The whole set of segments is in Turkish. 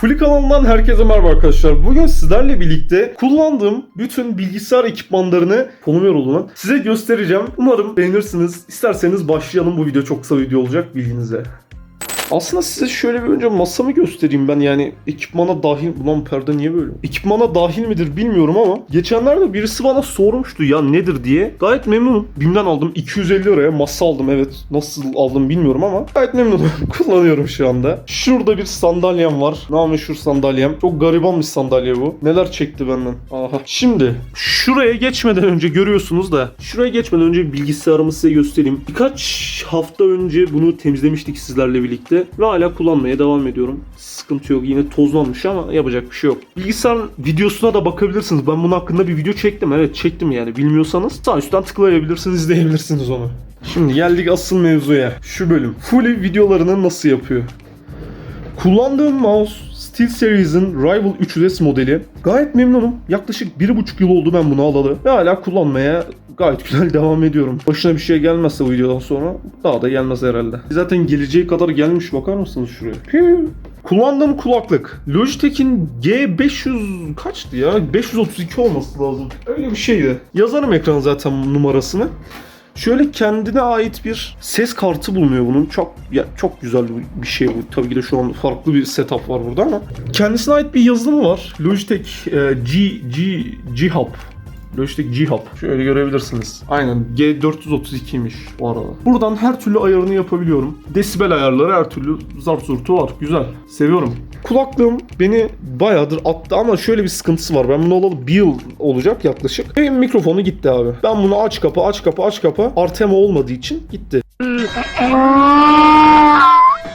Fuli kanalından herkese merhaba arkadaşlar. Bugün sizlerle birlikte kullandığım bütün bilgisayar ekipmanlarını konum yorulduğuna size göstereceğim. Umarım beğenirsiniz. İsterseniz başlayalım. Bu video çok kısa video olacak bilginize. Aslında size şöyle bir önce masamı göstereyim ben yani ekipmana dahil... Ulan perde niye böyle? Ekipmana dahil midir bilmiyorum ama geçenlerde birisi bana sormuştu ya nedir diye. Gayet memnunum. BİM'den aldım 250 liraya masa aldım evet. Nasıl aldım bilmiyorum ama gayet memnunum. Kullanıyorum şu anda. Şurada bir sandalyem var. Ne meşhur sandalyem. Çok gariban bir sandalye bu. Neler çekti benden. Aha. Şimdi şuraya geçmeden önce görüyorsunuz da şuraya geçmeden önce bilgisayarımı size göstereyim. Birkaç hafta önce bunu temizlemiştik sizlerle birlikte ve hala kullanmaya devam ediyorum. Sıkıntı yok. Yine tozlanmış ama yapacak bir şey yok. Bilgisayar videosuna da bakabilirsiniz. Ben bunun hakkında bir video çektim. Evet çektim yani. Bilmiyorsanız sağ üstten tıklayabilirsiniz, izleyebilirsiniz onu. Şimdi geldik asıl mevzuya. Şu bölüm. Fully videolarını nasıl yapıyor? Kullandığım mouse SteelSeries'in Rival 300S modeli. Gayet memnunum. Yaklaşık 1,5 yıl oldu ben bunu alalı. Ve hala kullanmaya gayet güzel devam ediyorum. Başına bir şey gelmezse bu videodan sonra daha da gelmez herhalde. Zaten geleceği kadar gelmiş bakar mısınız şuraya? Piu. Kullandığım kulaklık. Logitech'in G500 kaçtı ya? 532 olması lazım. Öyle bir şeydi. Yazarım ekran zaten numarasını. Şöyle kendine ait bir ses kartı bulunuyor bunun. Çok ya çok güzel bir şey bu. Tabii ki de şu an farklı bir setup var burada ama kendisine ait bir yazılımı var. Logitech e, G G G Hub. Logitech G Hub. Şöyle görebilirsiniz. Aynen G432'ymiş bu arada. Buradan her türlü ayarını yapabiliyorum. Desibel ayarları her türlü zart zurtu var. Güzel. Seviyorum. Kulaklığım beni bayağıdır attı ama şöyle bir sıkıntısı var. Ben bunu alalı bir yıl olacak yaklaşık. Benim mikrofonu gitti abi. Ben bunu aç kapa aç kapa aç kapa. Artema olmadığı için gitti.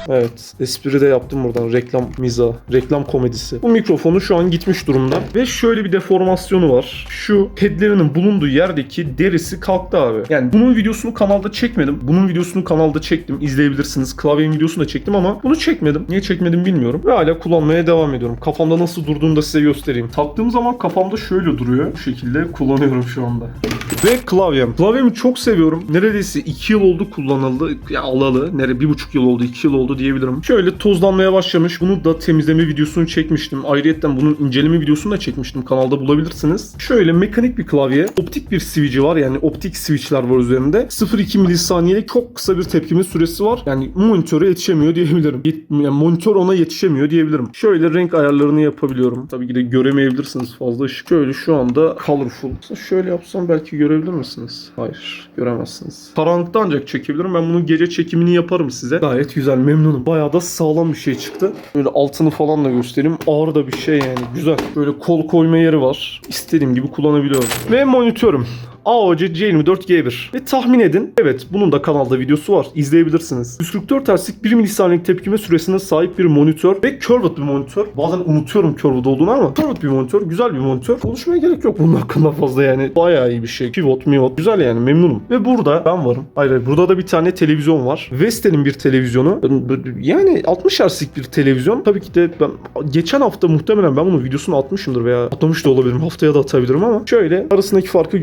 Evet, espri de yaptım buradan. Reklam miza, reklam komedisi. Bu mikrofonu şu an gitmiş durumda. Ve şöyle bir deformasyonu var. Şu pedlerinin bulunduğu yerdeki derisi kalktı abi. Yani bunun videosunu kanalda çekmedim. Bunun videosunu kanalda çektim. İzleyebilirsiniz. Klavyenin videosunu da çektim ama bunu çekmedim. Niye çekmedim bilmiyorum. Ve hala kullanmaya devam ediyorum. Kafamda nasıl durduğunu da size göstereyim. Taktığım zaman kafamda şöyle duruyor. Bu şekilde kullanıyorum şu anda. Ve klavyem. Klavyemi çok seviyorum. Neredeyse 2 yıl oldu kullanıldı. Ya alalı. Nere bir buçuk yıl oldu, 2 yıl oldu diyebilirim. Şöyle tozlanmaya başlamış. Bunu da temizleme videosunu çekmiştim. Ayrıyetten bunun inceleme videosunu da çekmiştim. Kanalda bulabilirsiniz. Şöyle mekanik bir klavye. Optik bir switch'i var. Yani optik switch'ler var üzerinde. 0.2 milisaniyelik çok kısa bir tepkime süresi var. Yani monitöre yetişemiyor diyebilirim. Yet- yani monitör ona yetişemiyor diyebilirim. Şöyle renk ayarlarını yapabiliyorum. Tabii ki de göremeyebilirsiniz fazla ışık. Şöyle şu anda colorful. Şöyle yapsam belki görebilir misiniz? Hayır, göremezsiniz. Karanlıkta ancak çekebilirim. Ben bunun gece çekimini yaparım size. Gayet güzel, memnunum. Bayağı da sağlam bir şey çıktı. Böyle altını falan da göstereyim. Ağır da bir şey yani. Güzel. Böyle kol koyma yeri var. İstediğim gibi kullanabiliyorum. Ve monitörüm. AOC C24G1. Ve tahmin edin. Evet bunun da kanalda videosu var. İzleyebilirsiniz. 144 Hz'lik 1 milisaniyelik tepkime süresine sahip bir monitör ve curved bir monitör. Bazen unutuyorum curved olduğunu ama curved bir monitör. Güzel bir monitör. Konuşmaya gerek yok bunun hakkında fazla yani. Bayağı iyi bir şey. Pivot, mivot. Güzel yani memnunum. Ve burada ben varım. Hayır hayır, burada da bir tane televizyon var. Vestel'in bir televizyonu. Yani 60 Hz'lik bir televizyon. Tabii ki de ben geçen hafta muhtemelen ben bunun videosunu atmışımdır veya atmamış da olabilirim. Haftaya da atabilirim ama şöyle arasındaki farkı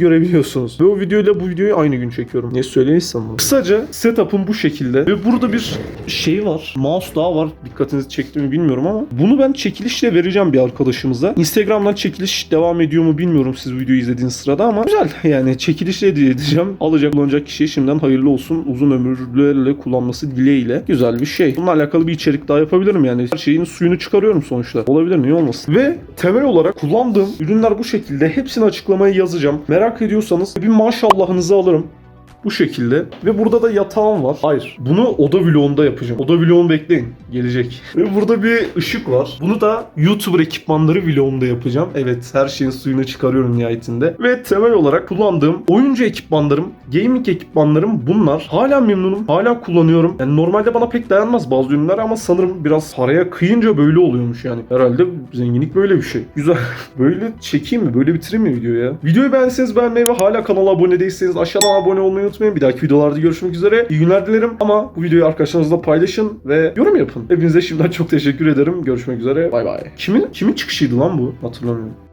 görebiliyorsunuz. Ve o videoyla bu videoyu aynı gün çekiyorum. Ne söyleyirsem bunu. Kısaca setup'ım bu şekilde. Ve burada bir şey var. Mouse daha var. Dikkatinizi çekti mi bilmiyorum ama. Bunu ben çekilişle vereceğim bir arkadaşımıza. Instagram'dan çekiliş devam ediyor mu bilmiyorum siz videoyu izlediğiniz sırada ama güzel. Yani çekilişle hediye edeceğim. Alacak kullanacak kişiye şimdiden hayırlı olsun. Uzun ömürlerle kullanması dileğiyle. Güzel bir şey. Bununla alakalı bir içerik daha yapabilirim yani. Her şeyin suyunu çıkarıyorum sonuçta. Olabilir niye olmasın. Ve temel olarak kullandığım ürünler bu şekilde. Hepsini açıklamaya yazacağım. Merak ediyorsanız bir maşallahınızı alırım. Bu şekilde. Ve burada da yatağım var. Hayır. Bunu oda vlogunda yapacağım. Oda vlogunu bekleyin. Gelecek. Ve burada bir ışık var. Bunu da YouTuber ekipmanları vlogunda yapacağım. Evet her şeyin suyunu çıkarıyorum nihayetinde. Ve temel olarak kullandığım oyuncu ekipmanlarım, gaming ekipmanlarım bunlar. Hala memnunum. Hala kullanıyorum. Yani normalde bana pek dayanmaz bazı ürünler ama sanırım biraz paraya kıyınca böyle oluyormuş yani. Herhalde zenginlik böyle bir şey. Güzel. böyle çekeyim mi? Böyle bitireyim mi videoyu ya? Videoyu beğendiyseniz beğenmeyi ve hala kanala abone değilseniz aşağıdan abone olmayı unutmayın. Bir dahaki videolarda görüşmek üzere. İyi günler dilerim ama bu videoyu arkadaşlarınızla paylaşın ve yorum yapın. Hepinize şimdiden çok teşekkür ederim. Görüşmek üzere. Bay bay. Kimin kimin çıkışıydı lan bu? Hatırlamıyorum.